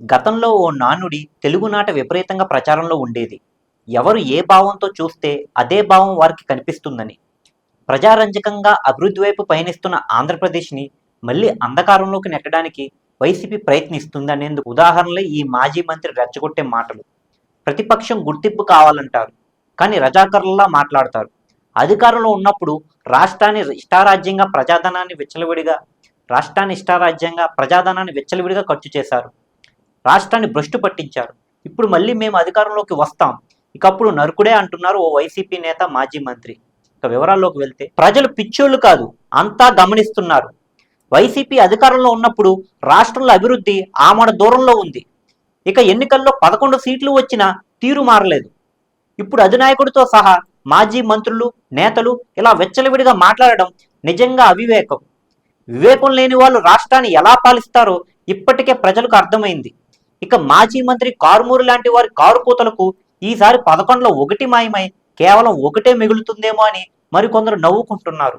గతంలో ఓ నానుడి తెలుగునాట విపరీతంగా ప్రచారంలో ఉండేది. ఎవరు ఏ భావంతో చూస్తే అదే భావం వారికి కనిపిస్తుందని. ప్రజారంజకంగా అభివృద్ధి వైపు పయనిస్తున్న ఆంధ్రప్రదేశ్ని మళ్ళీ అంధకారంలోకి నెట్టడానికి వైసీపీ ప్రయత్నిస్తుందనేందుకు ఉదాహరణలే ఈ మాజీ మంత్రి రెచ్చగొట్టే మాటలు. ప్రతిపక్షం గుర్తింపు కావాలంటారు కానీ రజాకర్లలా మాట్లాడతారు. అధికారంలో ఉన్నప్పుడు రాష్ట్రాన్ని ఇష్టారాజ్యంగా ప్రజాధనాన్ని విచ్చలవిడిగా రాష్ట్రాన్ని ఇష్టారాజ్యంగా ప్రజాధనాన్ని విచ్చలవిడిగా ఖర్చు చేశారు. రాష్ట్రాన్ని భ్రష్టు పట్టించారు. ఇప్పుడు మళ్ళీ మేము అధికారంలోకి వస్తాం. ఇకప్పుడు నరుకుడే అంటున్నారు ఓ వైసీపీ నేత మాజీ మంత్రి. ఇక వివరాల్లోకి వెళ్తే ప్రజలు పిచ్చోళ్ళు కాదు అంతా గమనిస్తున్నారు. వైసీపీ అధికారంలో ఉన్నప్పుడు రాష్ట్రంలో అభివృద్ధి ఆమడ దూరంలో ఉంది. ఇక ఎన్నికల్లో పదకొండు సీట్లు వచ్చినా తీరు మారలేదు. ఇప్పుడు అధినాయకుడితో సహా మాజీ మంత్రులు నేతలు ఇలా వెచ్చలవిడిగా మాట్లాడడం నిజంగా అవివేకం. వివేకం లేని వాళ్ళు రాష్ట్రాన్ని ఎలా పాలిస్తారో ఇప్పటికే ప్రజలకు అర్థమైంది. ఇక మాజీ మంత్రి కారుమూరు లాంటి వారి కారు కూతలకు ఈసారి పదకొండులో ఒకటి మాయమై కేవలం ఒకటే మిగులుతుందేమో అని మరికొందరు నవ్వుకుంటున్నారు.